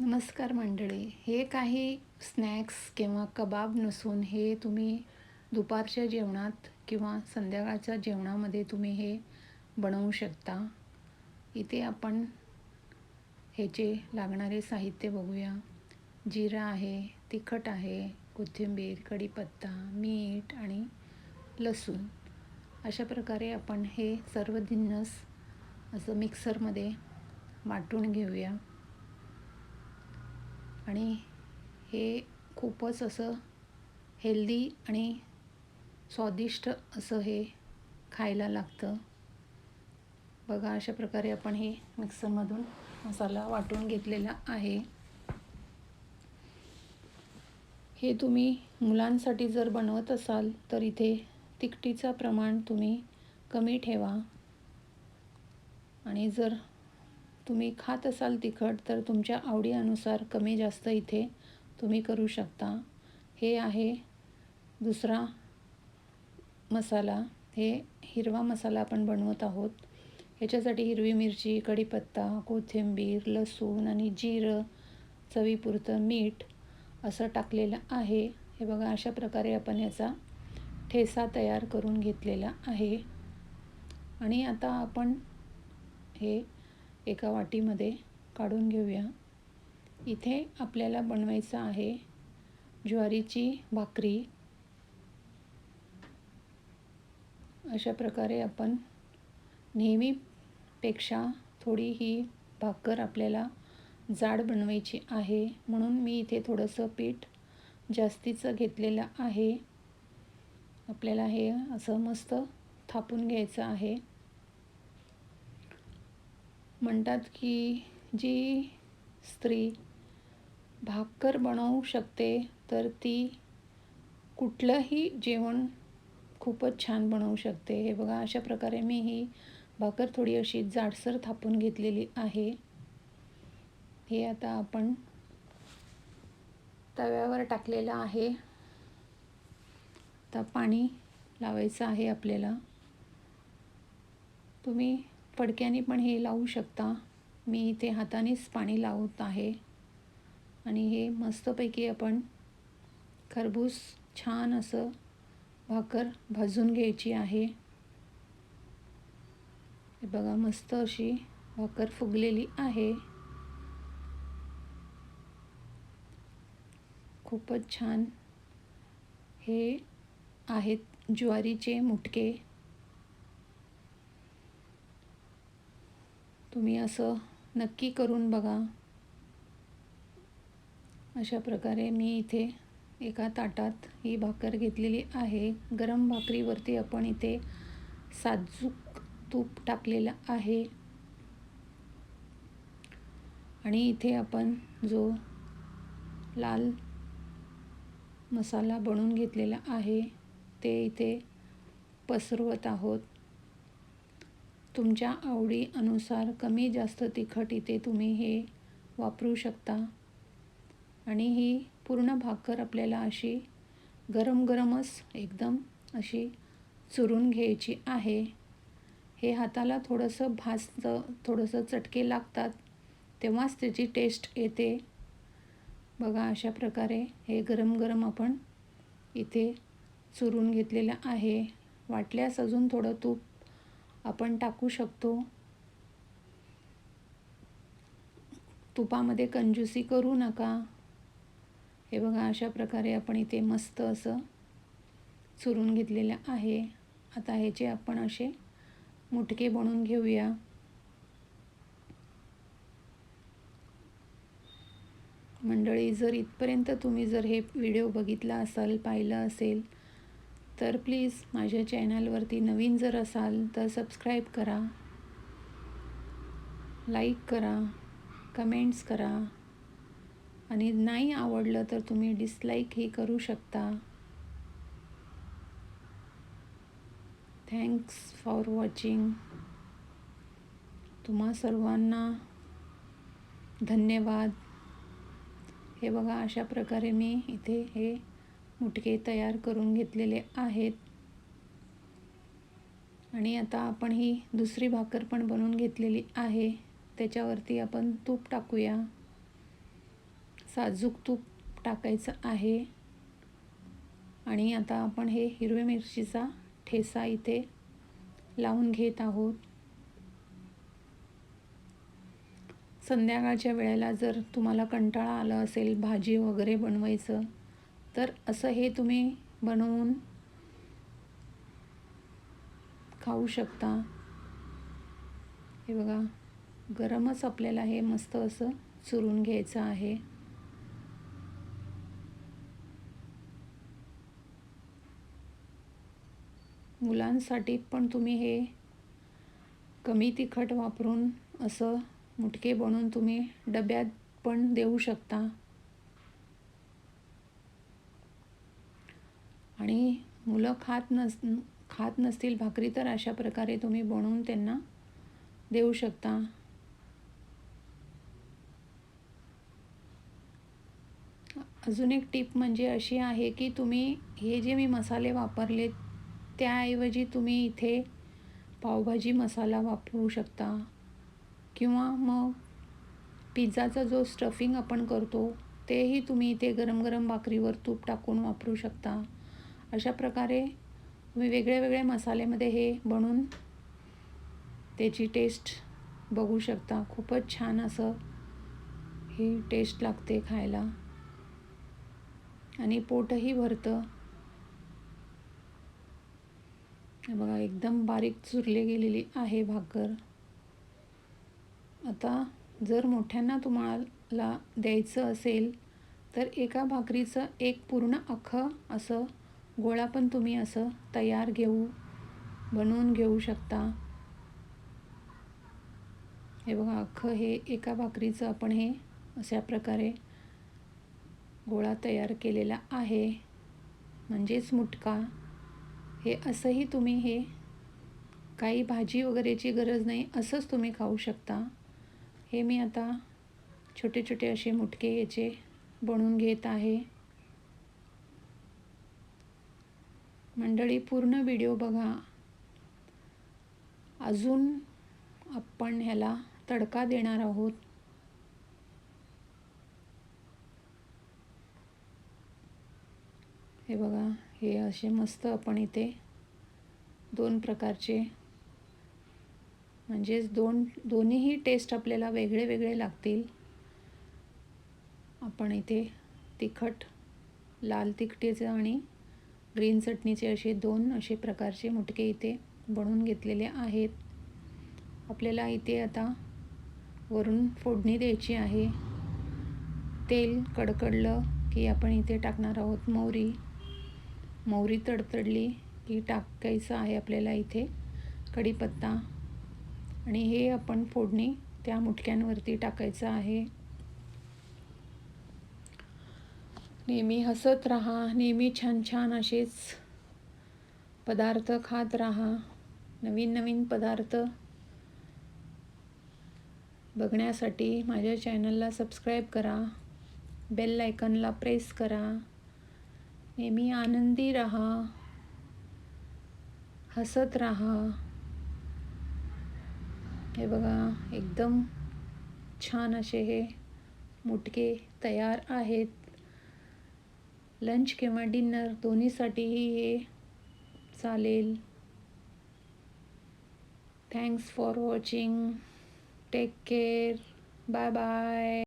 नमस्कार मंडळी. हे काही स्नॅक्स किंवा कबाब नसून हे तुम्ही दुपारच्या जेवणात किंवा संध्याकाळच्या जेवणामध्ये तुम्ही हे बनवू शकता. इथे आपण ह्याचे लागणारे साहित्य बघूया. जिरा आहे तिखट आहे कोथिंबीर कढीपत्ता मीठ आणि लसूण. अशा प्रकारे आपण हे सर्व जिन्नस असं मिक्सरमध्ये वाटून घेऊया. आणि हे खूपच असं हेल्दी आणि स्वादिष्ट असं हे खायला लागतं. बघा अशा प्रकारे आपण हे मिक्सरमधून मसाला वाटून घेतलेला आहे. हे तुम्ही मुलांसाठी जर बनवत असाल तर इथे तिखटीचं प्रमाण तुम्ही कमी ठेवा. आणि जर तुम्ही खात असाल तिखट तर तुमच्या आवडीनुसार कमी जास्त इथे तुम्ही करू शकता. हे आहे दुसरा मसाला. हे हिरवा मसाला आपण बनवत आहोत. ह्याच्यासाठी हिरवी मिरची कढीपत्ता कोथिंबीर लसूण आणि जिरं चवीपुरतं मीठ असं टाकलेलं आहे. हे बघा अशा प्रकारे आपण याचा ठेसा तयार करून घेतलेला आहे. आणि आता आपण हे एका वाटीमध्ये काढून घेऊया. इथे आपल्याला बनवायचं आहे ज्वारीची भाकरी. अशा प्रकारे आपण नेहमीपेक्षा थोडी ही भाकर आपल्याला जाड बनवायची आहे. म्हणून मी इथे थोडंसं पीठ जास्तीचं घेतलेलं आहे. आपल्याला हे असं मस्त थापून घ्यायचं आहे. म्हणतात की जी स्त्री भाकर बनवू शकते तर ती कुठलंही जेवण खूपच छान बनवू शकते. हे बघा अशा प्रकारे मी ही भाकर थोडी अशी जाडसर थापून घेतलेली आहे. हे आता आपण तव्यावर टाकलेलं आहे. आता पाणी लावायचं आहे आपल्याला. तुम्ही फडक्याने पण हे लावू शकता. मी इथे हातानेच पाणी लावत आहे. आणि हे मस्तपैकी आपण खरबूस छान असं भाकर भाजून घ्यायची आहे. बघा मस्त अशी भाकर फुगलेली आहे. खूपच छान हे आहेत ज्वारीचे मुटके. तुम्ही असं नक्की करून बघा. अशा प्रकारे मी इथे एका ताटात ही भाकर घेतलेली आहे. गरम भाकरीवरती आपण इथे साजूक तूप टाकलेलं आहे. आणि इथे आपण जो लाल मसाला बनवून घेतलेला आहे ते इथे पसरवत आहोत. तुमच्या आवडी अनुसार कमी जास्त तिखट इथे तुम्ही हे वापरू शकता. आणि ही पूर्ण भाकर आपल्याला अशी गरम गरमच एकदम अशी चुरून घ्यायची आहे. हे हाताला थोडंसं भाजतं थोडंसं चटके लागतात तेव्हाच त्याची टेस्ट येते. बघा अशा प्रकारे हे गरम गरम आपण इथे चुरून घेतलेलं आहे. वाटल्यास अजून थोडं तूप आपण टाकू शकतो. तुपामध्ये कंजूसी करू नका. हे बघा अशा प्रकारे आपण इथे मस्त असं चुरून घेतलेलं आहे. आता ह्याचे आपण असे मुटके बनवून घेऊया. मंडळी जर इथपर्यंत तुम्ही जर हे व्हिडिओ बघितला असाल पाहिलं असेल तर प्लीज माझ्या चॅनलवरती नवीन जर असाल तर सबस्क्राईब करा. लाईक करा कमेंट्स करा. आणि नाही आवडलं तर तुम्ही डिसलाईकही करू शकता. Thanks for watching. तुम्हा सर्वांना धन्यवाद. हे बघा अशा प्रकारे मी इथे हे मुटके तयार करून घेतलेले आहेत. आणि आता आपण ही दुसरी भाकर पण बनवून घेतलेली आहे. त्याच्यावरती आपण तूप टाकूया. साजूक तूप टाकायचं आहे. आणि आता आपण हे हिरव्या मिरचीचा ठेसा इथे लावून घेत आहोत. संध्याकाळच्या वेळेला जर तुम्हाला कंटाळा आला असेल भाजी वगैरे बनवायचं तर असं हे तुम्ही बनवून खाऊ शकता. हे बघा गरमच आपल्याला हे मस्त असं चुरून घ्यायचं आहे. मुलांसाठी पण तुम्ही हे कमी तिखट वापरून असं मुटके बनवून तुम्ही डब्यात पण देऊ शकता. आणि मुलं खात नस खात नसतील भाकरी तर अशा प्रकारे तुम्ही बनवून त्यांना देऊ शकता. अजून एक टीप म्हणजे अशी आहे की तुम्ही हे जे मी मसाले वापरले त्याऐवजी तुम्ही इथे पावभाजी मसाला वापरू शकता. किंवा मग पिझ्झाचा जो स्टफिंग आपण करतो तेही तुम्ही इथे गरम गरम भाकरीवर तूप टाकून वापरू शकता. अशा प्रकारे तुम्ही वेगळे वेगळे मसाल्यामध्ये हे बनवून त्याची टेस्ट बघू शकता. खूपच छान असं ही टेस्ट लागते खायला. आणि पोटही भरतं. बघा एकदम बारीक चुरले गेलेली आहे भाकर. आता जर मोठ्यांना तुम्हाला द्यायचं असेल तर एका भाकरीचं एक पूर्ण अख्खं असं गोळा पण तुम्ही असं तयार घेऊ बनवून घेऊ शकता. हे बघा अख्खं हे एका भाकरीचं आपण हे अशा प्रकारे गोळा तयार केलेला आहे. म्हणजेच मुटका. हे असंही तुम्ही हे काही भाजी वगैरेची गरज नाही असंच तुम्ही खाऊ शकता. हे मी आता छोटे छोटे असे मुटके याचे बनवून घेत आहे. मंडळी पूर्ण व्हिडिओ बघा. अजून आपण ह्याला तडका देणार आहोत. हे बघा हे असे मस्त आपण इथे दोन प्रकारचे म्हणजेच दोन दोन्हीही टेस्ट आपल्याला वेगळे वेगळे लागतील. आपण इथे तिखट लाल तिखटेचं आणि ग्रीन चटणीचे असे दोन असे प्रकारचे मुटके इथे बनवून घेतलेले आहेत. आपल्याला इथे आता वरून फोडणी द्यायची आहे. तेल कडकडलं की आपण इथे टाकणार आहोत मोहरी. मोहरी तडतडली की टाकायचं आहे आपल्याला इथे कढीपत्ता. आणि हे आपण फोडणी त्या मुटक्यांवरती टाकायचं आहे. नेहमी हसत राहा नेहमी छान छान असेच पदार्थ खात राहा नवीन नवीन पदार्थ बघण्यासाठी माझ्या चॅनलला सबस्क्राईब करा बेल आयकनला प्रेस करा नेहमी आनंदी राहा हसत राहा. हे बघा एकदम छान असे हे मुटके तयार आहेत. लंच किंवा डिनर दोन्हीसाठीही हे चालेल. Thanks for watching take care bye bye